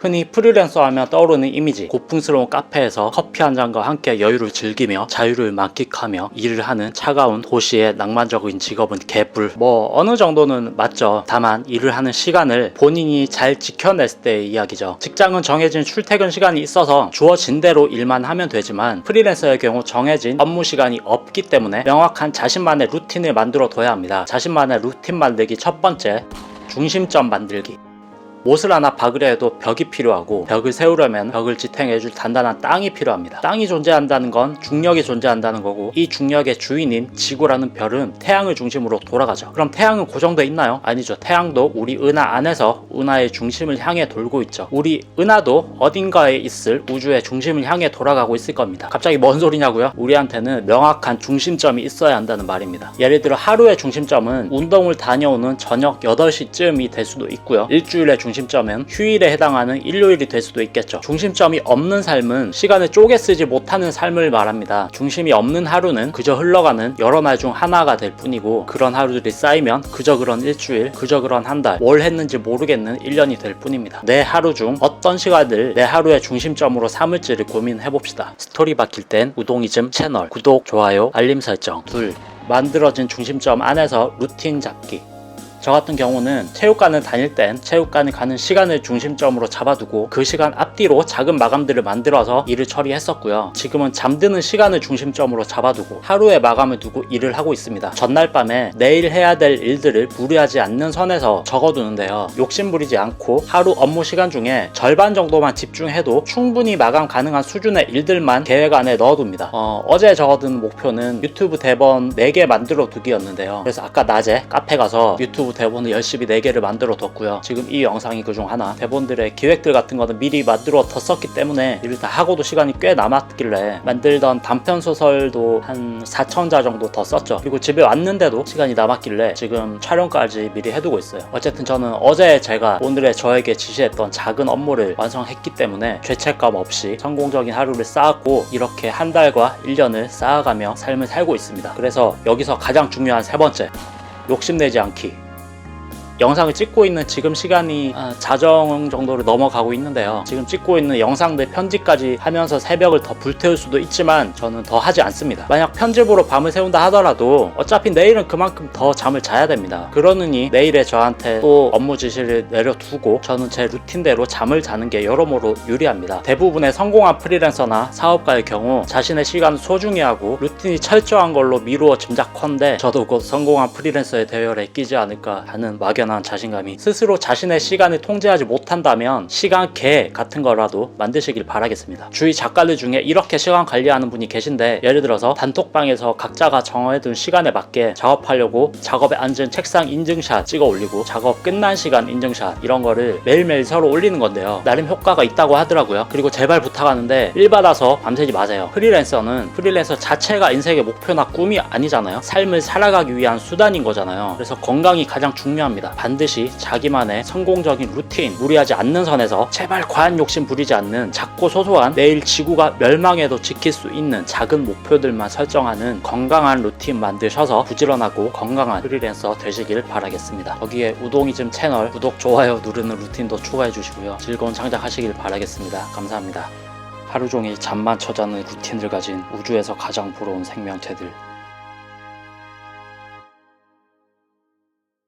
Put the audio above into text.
흔히 프리랜서 하면 떠오르는 이미지 고풍스러운 카페에서 커피 한 잔과 함께 여유를 즐기며 자유를 만끽하며 일을 하는 차가운 도시의 낭만적인 직업은 개뿔. 뭐 어느 정도는 맞죠. 다만 일을 하는 시간을 본인이 잘 지켜냈을 때의 이야기죠. 직장은 정해진 출퇴근 시간이 있어서 주어진 대로 일만 하면 되지만 프리랜서의 경우 정해진 업무 시간이 없기 때문에 명확한 자신만의 루틴을 만들어 둬야 합니다. 자신만의 루틴 만들기 첫 번째 중심점 만들기 못을 하나 박으려 해도 벽이 필요하고 벽을 세우려면 벽을 지탱해줄 단단한 땅이 필요합니다. 땅이 존재한다는 건 중력이 존재한다는 거고 이 중력의 주인인 지구라는 별은 태양을 중심으로 돌아가죠. 그럼 태양은 고정돼 있나요? 아니죠. 태양도 우리 은하 안에서 은하의 중심을 향해 돌고 있죠. 우리 은하도 어딘가에 있을 우주의 중심을 향해 돌아가고 있을 겁니다. 갑자기 뭔 소리냐고요? 우리한테는 명확한 중심점이 있어야 한다는 말입니다. 예를 들어 하루의 중심점은 운동을 다녀오는 저녁 8시쯤이 될 수도 있고요. 일주일의 중심점은 휴일에 해당하는 일요일이 될 수도 있겠죠. 중심점이 없는 삶은 시간을 쪼개 쓰지 못하는 삶을 말합니다. 중심이 없는 하루는 그저 흘러가는 여러 날 중 하나가 될 뿐이고 그런 하루들이 쌓이면 그저 그런 일주일, 그저 그런 한 달, 뭘 했는지 모르겠는 1년이 될 뿐입니다. 내 하루 중 어떤 시간을 내 하루의 중심점으로 삼을지를 고민해 봅시다. 스토리 박힐 땐 우동이즘 채널 구독, 좋아요, 알림 설정 둘 만들어진 중심점 안에서 루틴 잡기 저 같은 경우는 체육관을 다닐 땐 체육관을 가는 시간을 중심점으로 잡아두고 그 시간 앞뒤로 작은 마감들을 만들어서 일을 처리했었고요. 지금은 잠드는 시간을 중심점으로 잡아두고 하루의 마감을 두고 일을 하고 있습니다. 전날 밤에 내일 해야 될 일들을 무리하지 않는 선에서 적어두는데요. 욕심부리지 않고 하루 업무 시간 중에 절반 정도만 집중해도 충분히 마감 가능한 수준의 일들만 계획 안에 넣어둡니다. 어, 어제 적어둔 목표는 유튜브 대본 4개 만들어 두기였는데요. 그래서 아까 낮에 카페 가서 유튜브 대본을 열심히 4개를 만들어 뒀고요. 지금 이 영상이 그중 하나. 대본들의 기획들 같은 거는 미리 만들어 뒀었기 때문에 일을 다 하고도 시간이 꽤 남았길래 만들던 단편 소설도 한 4천자 정도 더 썼죠. 그리고 집에 왔는데도 시간이 남았길래 지금 촬영까지 미리 해두고 있어요. 어쨌든 저는 어제 제가 오늘의 저에게 지시했던 작은 업무를 완성했기 때문에 죄책감 없이 성공적인 하루를 쌓았고 이렇게 한 달과 1년을 쌓아가며 삶을 살고 있습니다. 그래서 여기서 가장 중요한 세 번째 욕심내지 않기. 영상을 찍고 있는 지금 시간이 아, 자정 정도를 넘어가고 있는데요. 지금 찍고 있는 영상들 편집까지 하면서 새벽을 더 불태울 수도 있지만 저는 더 하지 않습니다. 만약 편집으로 밤을 새운다 하더라도 어차피 내일은 그만큼 더 잠을 자야 됩니다. 그러느니 내일에 저한테 또 업무 지시를 내려두고 저는 제 루틴대로 잠을 자는 게 여러모로 유리합니다. 대부분의 성공한 프리랜서나 사업가의 경우 자신의 시간을 소중히 하고 루틴이 철저한 걸로 미루어 짐작컨대 저도 곧 성공한 프리랜서의 대열에 끼지 않을까 하는 막연 한 자신감이 스스로 자신의 시간을 통제하지 못한다면 시간 개 같은 거라도 만드시길 바라겠습니다. 주위 작가들 중에 이렇게 시간 관리하는 분이 계신데 예를 들어서 단톡방에서 각자가 정해둔 시간에 맞게 작업하려고 작업에 앉은 책상 인증샷 찍어 올리고 작업 끝난 시간 인증샷 이런 거를 매일매일 서로 올리는 건데요. 나름 효과가 있다고 하더라고요. 그리고 제발 부탁하는데 일 받아서 밤새지 마세요. 프리랜서는 프리랜서 자체가 인생의 목표나 꿈이 아니잖아요. 삶을 살아가기 위한 수단인 거잖아요. 그래서 건강이 가장 중요합니다. 반드시 자기만의 성공적인 루틴, 무리하지 않는 선에서 제발 과한 욕심 부리지 않는 작고 소소한 내일 지구가 멸망해도 지킬 수 있는 작은 목표들만 설정하는 건강한 루틴 만드셔서 부지런하고 건강한 프리랜서 되시길 바라겠습니다. 거기에 우동이즘 채널 구독, 좋아요 누르는 루틴도 추가해 주시고요. 즐거운 창작하시길 바라겠습니다. 감사합니다. 하루 종일 잠만 쳐자는 루틴을 가진 우주에서 가장 부러운 생명체들